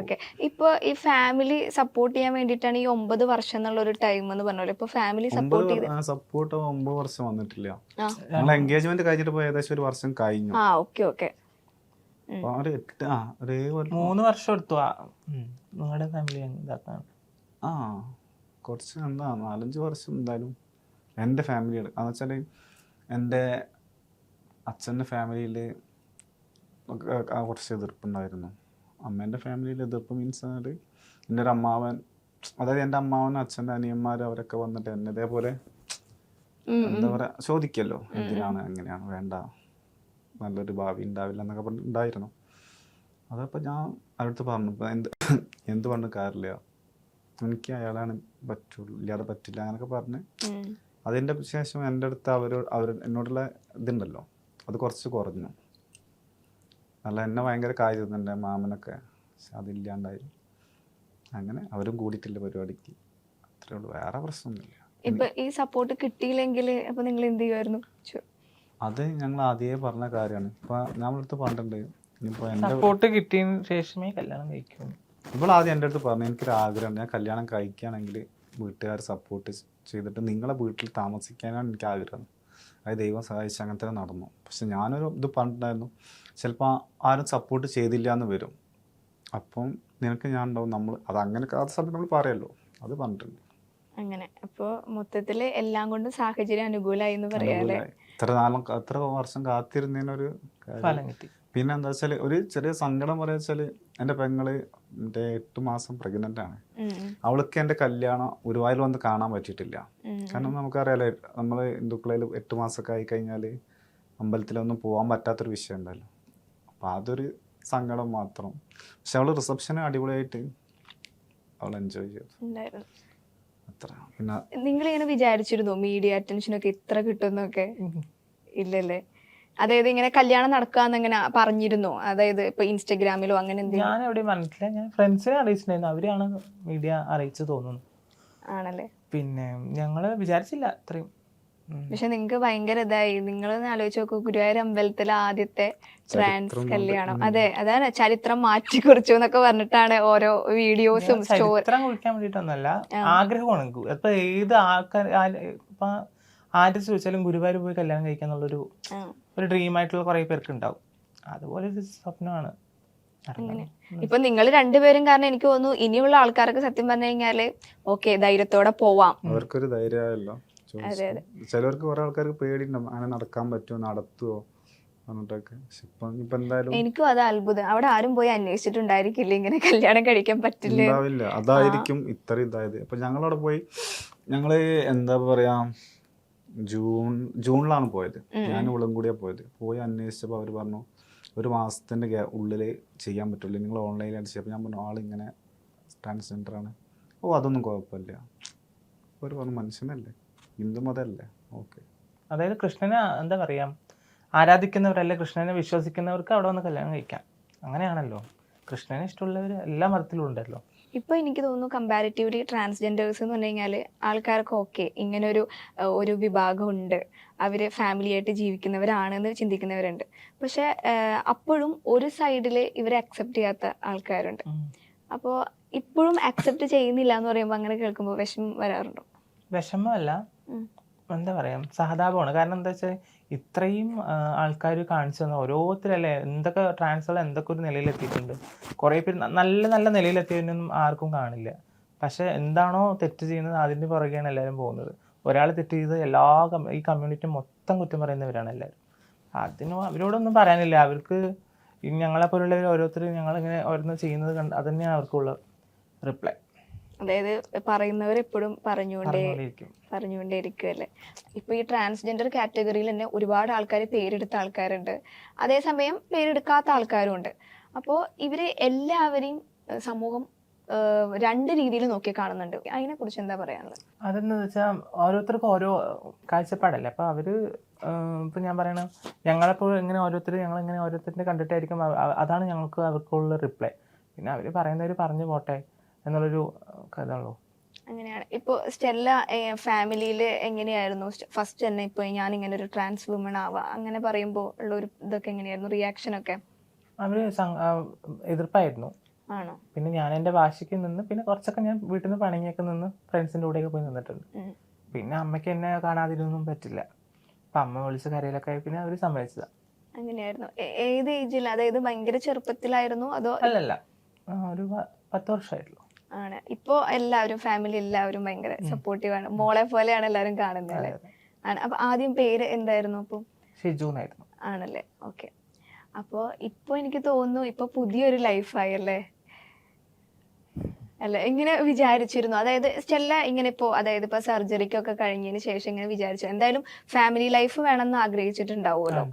Okay. ഇപ്പൊ ഈ family support ചെയ്യാൻ വേണ്ടിയിട്ടാണ് ഈ ഒമ്പത് വർഷം എന്നുള്ള ഒരു ടൈം എന്ന് പറഞ്ഞല്ലോ ഇപ്പൊ ഫാമിലി സപ്പോർട്ട് ചെയ്ത് സപ്പോർട്ട് ഒമ്പത് വർഷം വന്നിട്ടില്ല. ഞങ്ങൾ എൻഗേജ്മെന്റ് കഴിഞ്ഞിട്ട് പോയ ഏകദേശം ഒരു വർഷം കഴിഞ്ഞു. ആ ഓക്കെ ഓക്കെ. അപ്പൊ ആ ഒരു എട്ട് ആ ഒരു ഏഴ് മൂന്ന് വർഷം എടുത്തു. നിങ്ങളുടെ ഫാമിലി ഇതാക്കാൻ ആ കുറച്ച് എന്താ നാലഞ്ച് വർഷം എന്തായാലും എന്റെ ഫാമിലിയുടെ എന്ന് വെച്ചാൽ എന്റെ അച്ഛന്റെ ഫാമിലിയിൽ കുറച്ച് എതിർപ്പുണ്ടായിരുന്നു. അമ്മേന്റെ ഫാമിലിയിൽ എതിർപ്പ് മീൻസ് പറഞ്ഞാൽ എന്റെ ഒരു അമ്മാവൻ അതായത് എന്റെ അമ്മാവൻ അച്ഛന്റെ അനിയന്മാർ അവരൊക്കെ വന്നിട്ട് എന്നെ ഇതേപോലെ എന്താ പറയുക ചോദിക്കല്ലോ. എന്തിനാണ് എങ്ങനെയാണ്? വേണ്ട. നല്ലൊരു ഭാവി ഉണ്ടാവില്ല എന്നൊക്കെ പറഞ്ഞ് ഉണ്ടായിരുന്നു അതപ്പോൾ ഞാൻ അടുത്ത് പറഞ്ഞു ഇപ്പം എന്ത് എന്ത് പറഞ്ഞു കാര്യമില്ല എനിക്ക് അയാളാണ് പറ്റുള്ളൂ ഇല്ലാതെ പറ്റില്ല അങ്ങനെയൊക്കെ പറഞ്ഞ് അതിന്റെ ശേഷം എന്റെ അടുത്ത് അവർ അവർ എന്നോടുള്ള ഇതുണ്ടല്ലോ. അത് കുറച്ച് കുറഞ്ഞു. അല്ല എന്നെ ഭയങ്കര കാര്യം എന്റെ മാമനൊക്കെ പക്ഷെ അതില്ലാണ്ടായി. അങ്ങനെ അവരും കൂടിയിട്ടില്ല പരിപാടിക്ക്. അത്രേ ഉള്ളൂ വേറെ പ്രശ്നമൊന്നുമില്ല. ഇപ്പൊ ഈ സപ്പോർട്ട് കിട്ടിയില്ലെങ്കിൽ അപ്പൊ നിങ്ങൾ എന്ത് ചെയ്യുമായിരുന്നു അത് ഞങ്ങൾ ആദ്യമേ പറഞ്ഞ കാര്യമാണ്. ഇപ്പൊ നമ്മളടുത്ത് ഇനിയിപ്പോ എന്റെ സപ്പോർട്ട് കിട്ടിയതിന് ശേഷമേ കല്യാണം കഴിക്കൂ. ഇപ്പോൾ ആദ്യം എന്റെ അടുത്ത് പറഞ്ഞു എനിക്കൊരു ആഗ്രഹമുണ്ട് ഞാൻ കല്യാണം കഴിക്കുകയാണെങ്കിൽ വീട്ടുകാർ സപ്പോർട്ട് ചെയ്തിട്ട് നിങ്ങളെ വീട്ടിൽ താമസിക്കാനാണ് എനിക്ക് ആഗ്രഹം. അത് ദൈവം സഹായിച്ച് അങ്ങനെ തന്നെ നടന്നു. പക്ഷെ ഞാനൊരു ഇത് പറഞ്ഞിട്ടുണ്ടായിരുന്നു ചിലപ്പോൾ ആരും സപ്പോർട്ട് ചെയ്തില്ല എന്ന് വരും. അപ്പം നിനക്ക് ഞാൻ ഉണ്ടാവും നമ്മൾ അത് അങ്ങനെ അത് സമയത്ത് നമ്മൾ പറയല്ലോ അത് പറഞ്ഞിട്ടുണ്ട്. അങ്ങനെ. അപ്പോൾ മൊത്തത്തിൽ എല്ലാം കൊണ്ടും സാഹചര്യം അനുകൂലമായി എന്ന് പറയാല്ലേ ഇത്ര നാളും എത്ര വർഷം കാത്തിരുന്നതിനൊരു. ഫലം കിട്ടി. പിന്നെ എന്താ വെച്ചാൽ ഒരു ചെറിയ സങ്കടം പറയാ വെച്ചാൽ എന്റെ പെങ്ങൾ എന്റെ എട്ട് മാസം പ്രഗ്നന്റ് ആണ്. അവൾക്ക് എന്റെ കല്യാണം ഗുരുവായൂർ വന്ന് കാണാൻ പറ്റിയിട്ടില്ല. കാരണം നമുക്കറിയാലോ നമ്മൾ ഹിന്ദുക്കളിൽ എട്ട് മാസമൊക്കെ ആയി കഴിഞ്ഞാൽ അമ്പലത്തിലൊന്നും പോകാൻ പറ്റാത്തൊരു വിഷയം ഉണ്ടല്ലോ. അപ്പം അതൊരു സങ്കടം മാത്രം. പക്ഷെ അവൾ റിസപ്ഷന് അടിപൊളിയായിട്ട് അവൾ എൻജോയ് ചെയ്തു. അത്ര. പിന്നെ നിങ്ങൾ ഇങ്ങനെ വിചാരിച്ചിരുന്നു മീഡിയ അറ്റൻഷൻ ഒക്കെ ഇത്ര കിട്ടുന്നൊക്കെ? ഇല്ലല്ലേ? അതായത് ഇങ്ങനെ കല്യാണം നടക്കാന്ന് അങ്ങനെ പറഞ്ഞിരുന്നു. അതായത് ഇപ്പൊ ഇൻസ്റ്റഗ്രാമിലോ അങ്ങനെ എന്തെങ്കിലും? ഞാൻ എവിടെയും പറഞ്ഞിട്ടില്ല. ഞാൻ ഫ്രണ്ട്സിനെ അറിയിച്ചിട്ടുണ്ടായിരുന്നു. അവരാണ് മീഡിയ അറിയിച്ചു തോന്നുന്നു. ആണല്ലേ? പിന്നെ ഞങ്ങൾ വിചാരിച്ചില്ല അത്രയും. പക്ഷെ നിങ്ങക്ക് ഭയങ്കര ഇതായി. നിങ്ങൾ ആലോചിച്ച് നോക്കൂ. ഗുരുവായൂർ അമ്പലത്തിലെ ആദ്യത്തെ ട്രാൻസ് കല്യാണം. അതെ അതാണ് ചരിത്രം മാറ്റി കുറിച്ചു എന്നൊക്കെ പറഞ്ഞിട്ടാണ് ഓരോ വീഡിയോസും സ്റ്റോറി ചരിത്രം കുറിക്കാൻ വേണ്ടിട്ടൊന്നല്ല. ആഗ്രഹമാണ്. ഇപ്പൊ ഏത് ആൾക്കാർ ഇപ്പൊ ആര് ചോദിച്ചാലും ഗുരുവായൂർ പോയി കല്യാണം കഴിക്കുക എന്നുള്ളൊരു ഒരു ഡ്രീം ആയിട്ടുള്ള കുറെ പേർക്ക് ഉണ്ടാവും. അതുപോലെ ഒരു സ്വപ്നമാണ്. ഇപ്പൊ നിങ്ങൾ രണ്ടുപേരും കാരണം എനിക്ക് തോന്നുന്നു ഇനിയുള്ള ആൾക്കാർക്ക് സത്യം പറഞ്ഞു കഴിഞ്ഞാൽ ഓക്കെ ധൈര്യത്തോടെ പോവാം. അവർക്കൊരു ധൈര്യമായല്ലോ. ചിലവർക്ക് കുറെ ആൾക്കാർക്ക് പേടിയുണ്ടാവും. അങ്ങനെ നടക്കാൻ പറ്റുമോ? നടത്തുവോ? എനിക്കും അത് അത്ഭുതം. അവിടെ ആരും പോയി അന്വേഷിച്ചിട്ടുണ്ടായിരിക്കില്ല? ഇങ്ങനെ കല്യാണം കഴിക്കാൻ പറ്റില്ല? ഉണ്ടാവില്ല. അതായിരിക്കും ഇത്ര ഇതായത്. അപ്പൊ ഞങ്ങളവിടെ പോയി ഞങ്ങൾ എന്താ പറയാ ജൂൺ ജൂണിലാണ് പോയത്. ഞാൻ ഇവളും കൂടിയാ പോയത്. പോയി അന്വേഷിച്ചപ്പോൾ അവർ പറഞ്ഞു ഒരു മാസത്തിന്റെ ഉള്ളിൽ ഉള്ളിൽ ചെയ്യാൻ പറ്റുള്ളൂ നിങ്ങൾ ഓൺലൈനിൽ അടിച്ചപ്പോൾ ഞാൻ പറഞ്ഞു ആളിങ്ങനെ ട്രാൻസ്ജെൻഡർ ആണ്. ഓ അതൊന്നും കുഴപ്പമില്ല. അവർ പറഞ്ഞു മനുഷ്യനല്ലേ? ഹിന്ദു മതമല്ലേ ഓക്കെ. അതായത് കൃഷ്ണനെ എന്താ പറയാ ആരാധിക്കുന്നവരല്ലേ കൃഷ്ണനെ വിശ്വസിക്കുന്നവർക്ക് അവിടെ വന്ന് കല്യാണം കഴിക്കാം. അങ്ങനെയാണല്ലോ. കൃഷ്ണനെ ഇഷ്ടമുള്ളവർ എല്ലാ മതത്തിലും ഉണ്ടല്ലോ. ഇപ്പൊ എനിക്ക് തോന്നുന്നു കമ്പാരിറ്റീവ്ലി ട്രാൻസ്ജെൻഡേഴ്സ് എന്ന് പറഞ്ഞു കഴിഞ്ഞാൽ ആൾക്കാർക്ക് ഓക്കെ ഇങ്ങനെ ഒരു ഒരു വിഭാഗമുണ്ട്. അവർ ഫാമിലിയായിട്ട് ജീവിക്കുന്നവരാണെന്ന് ചിന്തിക്കുന്നവരുണ്ട്. പക്ഷെ അപ്പോഴും ഒരു സൈഡിൽ ഇവരെ അക്സെപ്റ്റ് ചെയ്യാത്ത ആൾക്കാരുണ്ട്. അപ്പോൾ ഇപ്പോഴും അക്സെപ്റ്റ് ചെയ്യുന്നില്ല എന്ന് പറയുമ്പോൾ അങ്ങനെ കേൾക്കുമ്പോൾ വിഷമം വരാറുണ്ടോ? വിഷമമല്ല. ഉം. എന്താ പറയാ സഹതാപമാണ്. കാരണം എന്താ വെച്ചാൽ ഇത്രയും ആൾക്കാർ കാണിച്ചു തന്ന ഓരോരുത്തരല്ലേ എന്തൊക്കെ ട്രാൻസ്ഫർ എന്തൊക്കെ ഒരു നിലയിലെത്തിയിട്ടുണ്ട്. കുറേ പേര് നല്ല നല്ല നിലയിലെത്തിയതിനൊന്നും ആർക്കും കാണില്ല. പക്ഷെ എന്താണോ തെറ്റ് ചെയ്യുന്നത് അതിന്റെ പുറകെയാണ് എല്ലാവരും പോകുന്നത്. ഒരാൾ തെറ്റ് ചെയ്ത് എല്ലാ ഈ കമ്മ്യൂണിറ്റി മൊത്തം കുറ്റം പറയുന്നവരാണ് എല്ലാവരും അതിന് അവരോടൊന്നും പറയാനില്ല. അവർക്ക് ഞങ്ങളെ പോലുള്ളവർ ഓരോരുത്തർ ഞങ്ങളിങ്ങനെ ഓരോന്ന് ചെയ്യുന്നത് കണ്ട് അത് തന്നെയാണ് അവർക്കുള്ള റിപ്ലൈ. അതായത് പറയുന്നവർ എപ്പോഴും പറഞ്ഞുകൊണ്ടേ പറഞ്ഞു പറഞ്ഞുകൊണ്ടേ ഇരിക്കുമല്ലേ ഇപ്പൊ ഈ ട്രാൻസ്ജെൻഡർ കാറ്റഗറിയിൽ തന്നെ ഒരുപാട് ആൾക്കാർ പേരെടുത്ത ആൾക്കാരുണ്ട്. അതേസമയം പേരെടുക്കാത്ത ആൾക്കാരും ഉണ്ട്. അപ്പോൾ ഇവരെ എല്ലാവരെയും സമൂഹം രണ്ട് രീതിയിൽ നോക്കി കാണുന്നുണ്ട്. അതിനെ കുറിച്ച് എന്താ പറയാനുള്ളത്? അതെന്താ വെച്ചാൽ ഓരോരുത്തർക്കും ഓരോ കാഴ്ചപ്പാടല്ലേ? അപ്പൊ അവർ ഇപ്പം ഞാൻ പറയണ ഞങ്ങളെപ്പോൾ ഇങ്ങനെ ഓരോരുത്തർ ഞങ്ങൾ എങ്ങനെ ഓരോരുത്തരുടെ കണ്ടിട്ടായിരിക്കും അതാണ് ഞങ്ങൾക്ക് അവർക്കുള്ള റിപ്ലൈ. പിന്നെ അവർ പറയുന്നവർ പറഞ്ഞു പോട്ടെ. എന്നുള്ളൊരു കഥയാണല്ലോ. അങ്ങനെയാണ്. ഇപ്പോൾ സ്റ്റെല്ല ഫാമിലിയിൽ എങ്ങനെയായിരുന്നു? ഫസ്റ്റ് തന്നെ ഇപ്പോൾ ഞാൻ ഇങ്ങനെ ഒരു ട്രാൻസ് വുമൺ ആവാ. അങ്ങനെ പറയുമ്പോൾ ഉള്ള ഒരു ഇതൊക്കെ എങ്ങനെയായിരുന്നു? റിയാക്ഷൻ ഒക്കെ? അവർ എതിർപ്പായിരുന്നു. ആണോ? പിന്നെ ഞാൻ എന്റെ വാശിക്ക് നിന്ന് പിന്നെ കുറച്ചൊക്കെ ഞാൻ വീട്ടിൽ നിന്ന് പണിയൊക്കെ നിന്ന് ഫ്രണ്ട്സിന്റെ കൂടെയൊക്കെ പോയി നിന്നിട്ടുണ്ട്. പിന്നെ അമ്മയ്ക്ക് എന്നെ കാണാതിരുന്നൊന്നും പറ്റില്ല. അപ്പം അമ്മ വിളിച്ച് കരയിലൊക്കെ ആയി പിന്നെ അവർ സമ്മതിച്ചതാ. അങ്ങനെയായിരുന്നു. ഏത് ഏജിൽ അതായത് ഭയങ്കര ചെറുപ്പത്തിലായിരുന്നു? അതോ അല്ലല്ല. ഒരു പത്ത് വർഷമായിട്ടുള്ളൂ ആണ്. ഇപ്പോ എല്ലാവരും ഫാമിലി എല്ലാവരും ഭയങ്കര സപ്പോർട്ടീവ് ആണ്. മോളെ പോലെയാണ് എല്ലാവരും കാണുന്നത് ആണ്. അപ്പൊ ആദ്യം പേര് എന്തായിരുന്നു അപ്പം? ആണല്ലേ. ഓക്കെ. അപ്പോൾ ഇപ്പോൾ എനിക്ക് തോന്നുന്നു ഇപ്പോൾ പുതിയൊരു ലൈഫായി അല്ലേ? അല്ല ഇങ്ങനെ വിചാരിച്ചിരുന്നു. അതായത് സ്റ്റെല്ല ഇങ്ങനെ ഇപ്പോ അതായത് ഇപ്പൊ സർജറിക്കൊക്കെ കഴിഞ്ഞതിന് ശേഷം ഇങ്ങനെ വിചാരിച്ചു. എന്തായാലും ഫാമിലി ലൈഫ് വേണമെന്ന് ആഗ്രഹിച്ചിട്ടുണ്ടാവുമല്ലോ.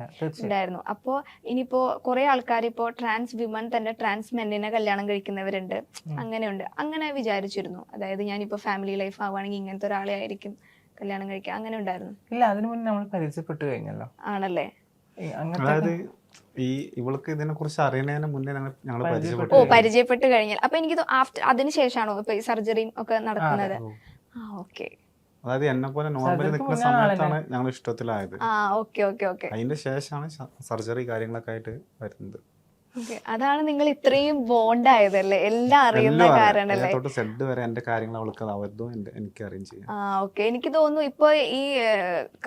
ഉണ്ടായിരുന്നു. അപ്പോ ഇനിയിപ്പോ കുറെ ആൾക്കാർ ഇപ്പോ ട്രാൻസ് വിമൻ തന്നെ ട്രാൻസ് മെന്നിനെ കല്യാണം കഴിക്കുന്നവരുണ്ട്. അങ്ങനെയുണ്ട്. അങ്ങനെ വിചാരിച്ചിരുന്നു. അതായത് ഞാനിപ്പോ ഫാമിലി ലൈഫ് ആവുകയാണെങ്കിൽ ഇങ്ങനത്തെ ഒരാളെ ആയിരിക്കും കല്യാണം കഴിക്കുക. അങ്ങനെ ഉണ്ടായിരുന്നു. ഇല്ല അതിനു മുന്നേ നമ്മൾ പരിചയപ്പെട്ടു കഴിഞ്ഞല്ലോ. ആണല്ലേ? അങ്ങനത്തെ അതായത് ഈ ഇവൾക്ക് ഇതിനെ കുറിച്ച് അറിയുന്നതിന് മുന്നേ ഞങ്ങൾ ഞങ്ങൾ ഓ പരിചയപ്പെട്ടു പരിചയപ്പെട്ട് കഴിഞ്ഞാൽ അപ്പൊ എനിക്ക് ആഫ്റ്റർ അതിന് ശേഷമാണോ ഇപ്പൊ ഈ സർജറിയും ഒക്കെ നടക്കുന്നത്? ആ ഓക്കെ. അതായത് എന്നെ പോലെ നോർമലി നിൽക്കുന്ന? സമയത്താണ് ഞങ്ങൾ ഇഷ്ടത്തിലായത്. ആ ഓക്കെ ഓക്കെ ഓക്കെ. അതിന്റെ ശേഷമാണ് സർജറി കാര്യങ്ങളൊക്കെ ആയിട്ട് വരുന്നത്. അതാണ് നിങ്ങൾ ഇത്രയും ബോണ്ട് ആയതല്ലേ എല്ലാം അറിയുന്ന കാരണല്ലേ? A തൊട്ട് സെഡ് വരെ എന്റെ കാര്യങ്ങൾ അവൾക്ക് എനിക്ക് അറിയും ചെയ്യാം. ആ ഓക്കെ. എനിക്ക് തോന്നുന്നു ഇപ്പൊ ഈ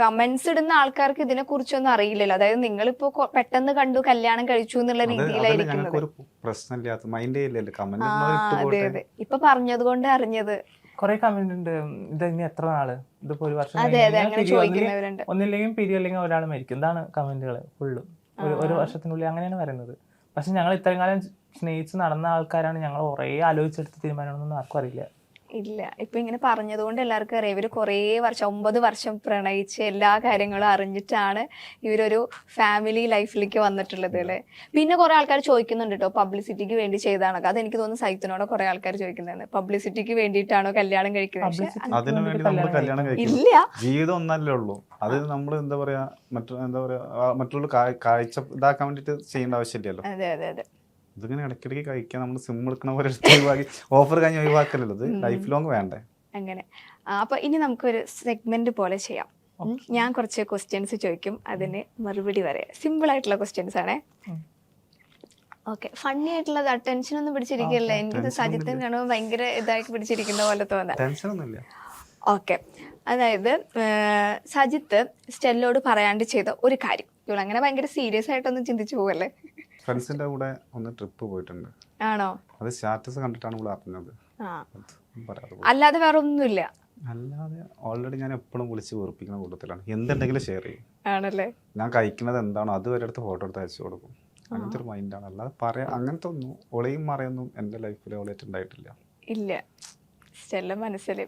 കമന്റ്സ് ഇടുന്ന ആൾക്കാർക്ക് ഇതിനെ കുറിച്ചൊന്നും അറിയില്ലല്ലോ. അതായത് നിങ്ങളിപ്പോ പെട്ടെന്ന് കണ്ടു കല്യാണം കഴിച്ചു എന്നുള്ള രീതിയിലായിരിക്കും അതല്ല രീതിയിലായിരിക്കുന്നത് ഒരു പ്രശ്നമില്ലാത്ത മൈൻഡേ ഇല്ലല്ലോ. കമന്റ് ആ അതെ അതെ. ഇപ്പൊ പറഞ്ഞത് കൊണ്ട് അറിഞ്ഞത്. കുറെ കമന്റ് ഉണ്ട്. ഇത് ഇനി എത്ര നാൾ? ഇതിപ്പോ ഒരു വർഷം ഒന്നില്ലെങ്കിൽ- ചോദിക്കുന്നവരുണ്ട്. പിരി അല്ലെങ്കിൽ ഒരാൾ മരിക്കും. ഇതാണ് കമന്റുകൾ ഫുള്ളും. ഒരു ഒരു വർഷത്തിനുള്ളിൽ അങ്ങനെയാണ് പറയുന്നത് പക്ഷെ ഞങ്ങൾ ഇത്രയും കാലം സ്നേഹിച്ച് നടന്ന ആൾക്കാരാണ് ഞങ്ങൾ കുറേ ആലോചിച്ചെടുത്ത തീരുമാനമാണെന്നൊന്നും ആർക്കും അറിയില്ല. ഇല്ല. ഇപ്പൊ ഇങ്ങനെ പറഞ്ഞതുകൊണ്ട് എല്ലാവർക്കും അറിയാം. ഇവർ കുറേ വർഷം ഒമ്പത് വർഷം പ്രണയിച്ച് എല്ലാ കാര്യങ്ങളും അറിഞ്ഞിട്ടാണ് ഇവരൊരു ഫാമിലി ലൈഫിലേക്ക് വന്നിട്ടുള്ളത് അല്ലേ? പിന്നെ കുറെ ആൾക്കാർ ചോദിക്കുന്നുണ്ട് കേട്ടോ പബ്ലിസിറ്റിക്ക് വേണ്ടി ചെയ്താണോ അതെനിക്ക് തോന്നുന്നു സൈത്തിനോട് കുറെ ആൾക്കാർ ചോദിക്കുന്നതാണ്. പബ്ലിസിറ്റിക്ക് വേണ്ടിയിട്ടാണോ കല്യാണം കഴിക്കുന്നത്? ഇല്ല. ജീവിതം ഒന്നല്ലേ ഉള്ളൂ. അത് നമ്മൾ എന്താ പറയാ മറ്റു എന്താ പറയാ മറ്റുള്ള കാഴ്ച ഇതാക്കാൻ വേണ്ടിട്ട് ചെയ്യേണ്ട ആവശ്യമില്ലല്ലോ. അതെ അതെ അതെ. ഇതിങ്ങനെ ഇടയ്ക്കിടയ്ക്ക് കഴിക്കാൻ നമ്മൾ സിം എടുക്കണ പോലെ എടുത്ത് ഒഴിവാക്കി. ഓഫർ കഴിഞ്ഞ് ഒഴിവാക്കലല്ലോ ഇത് ലൈഫ് ലോങ് വേണ്ടേ? അങ്ങനെ. അപ്പൊ ഇനി നമുക്കൊരു സെഗ്മെന്റ് പോലെ ചെയ്യാം. ഞാൻ കുറച്ച് ക്വസ്റ്റ്യൻസ് ചോദിക്കും. അതിന് മറുപടി വരെ സിമ്പിൾ ആയിട്ടുള്ള ക്വസ്റ്റ്യൻസ് ആണേ. ഓക്കെ ഫണ്ണി ആയിട്ടുള്ളത് ടെൻഷൻ ഒന്നും പിടിച്ചിരിക്കില്ല? എനിക്കിത് tension സജിത്തും കാണുമ്പോൾ ഭയങ്കര ഇതായിട്ട് പിടിച്ചിരിക്കുന്ന പോലെ തോന്നാം. ഓക്കെ അതായത് സജിത്ത് സ്റ്റെല്ലോട് പറയാണ്ട് ചെയ്ത ഒരു കാര്യം. ഇവൾ അങ്ങനെ ഭയങ്കര സീരിയസ് ആയിട്ടൊന്നും ചിന്തിച്ചു പോകല്ലേ ഫ്രണ്ട്സിന്റെ കൂടെ ഒന്ന് ട്രിപ്പ് പോയിട്ടുണ്ട്. ആണോ? അത് സ്റ്റാറ്റസ് കണ്ടിട്ടാണ് ഇവിടെ അറിഞ്ഞത്. അല്ലാതെ വേറെ ഒന്നുമില്ല അല്ലാതെ ഓൾറെഡി ഞാൻ എപ്പോഴും വിളിച്ച് വെറുപ്പിക്കുന്ന കൂട്ടത്തിലാണ്. എന്തുണ്ടെങ്കിലും ഷെയർ ചെയ്യും. ആണല്ലേ? ഞാൻ കഴിക്കുന്നത് എന്താണോ അത് വരെ അടുത്ത് ഫോട്ടോ എടുത്ത് അയച്ചു കൊടുക്കും. അങ്ങനത്തെ ഒരു മൈൻഡാണ് അല്ലാതെ പറയാ അങ്ങനത്തെ ഒന്നും ഒളയും മറയൊന്നും എന്റെ ലൈഫിൽ ഓളായിട്ട് ഉണ്ടായിട്ടില്ല. ഇല്ല. മനസ്സിൽ.